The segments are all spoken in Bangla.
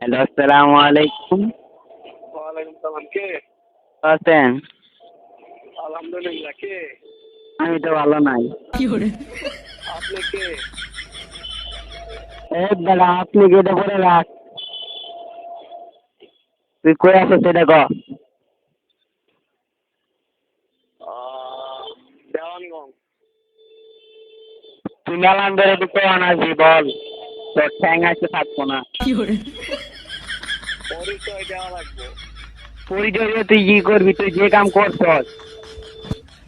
হ্যালো আসসালামু আলাইকুম। ওয়ালাইকুম সালাম কে? আছেন? আলহামদুলিল্লাহ কে? আমি তো ভালো নাই। আপনি কে? দাদা আপনি গেটে পড়ে রাখ। তুই কই আছো সেটা ক? তুই মেলান ধরে তুই কেমন আসবি বল। তোর ঠ্যাং আছে থাকব না। দেওয়া লাগবে পরিচয় দিয়ে তুই কি করবি তুই যে কাম করছস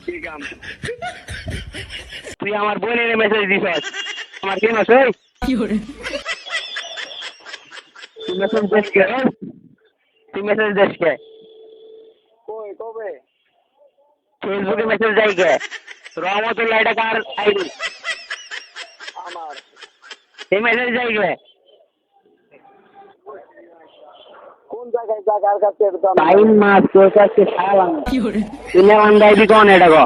কি কাম তুই আমার বোনের মেসেজ দিছস আমার কি মেসেজ তুই মেসেজ দেশ কে রে? তুই মেসেজ দেশ কে কই কবে ফেসবুকে মেসেজ দেয় কে রহমতুল্লাহ এটা কার আইডি আমার এই মেসেজ দেয় কে কোন জায়গায় জায়গার কাছে আমি- টাইম মাস তোর কাছে সারালাম তুই নেওয়ান দাইবি কোন এটা ক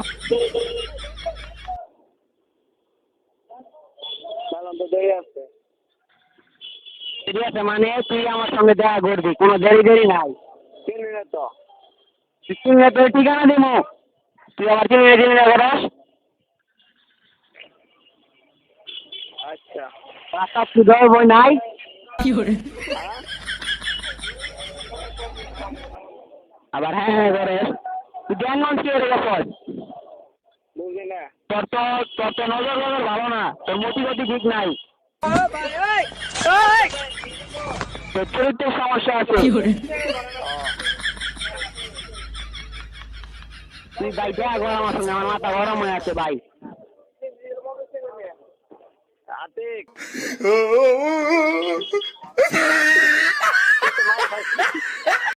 সালাম তো দেরি আছে। ঠিক আছে মানে তুই আমার সঙ্গে দেখা করবি কোনো দেরি দেরি নাই। মিনিট তো। তুই চিনলে তোর ঠিকানা দিমু তুই আমার চিনি চিনি না করস আচ্ছা। রাস্তা সুদর বই নাই। হ্যাঁ? আবার হ্যাঁ হ্যাঁ করে তুই জ্ঞান কি হয়ে গেছ বুঝলি না তোর তো তোর তো নজর নজর ভালো না তোর মতি গতি ঠিক নাই তোর চরিত্রের সমস্যা আছে তুই ভাই দেখা কর আমার সঙ্গে আমার মাথা গরম হয়ে আছে ভাই আতিক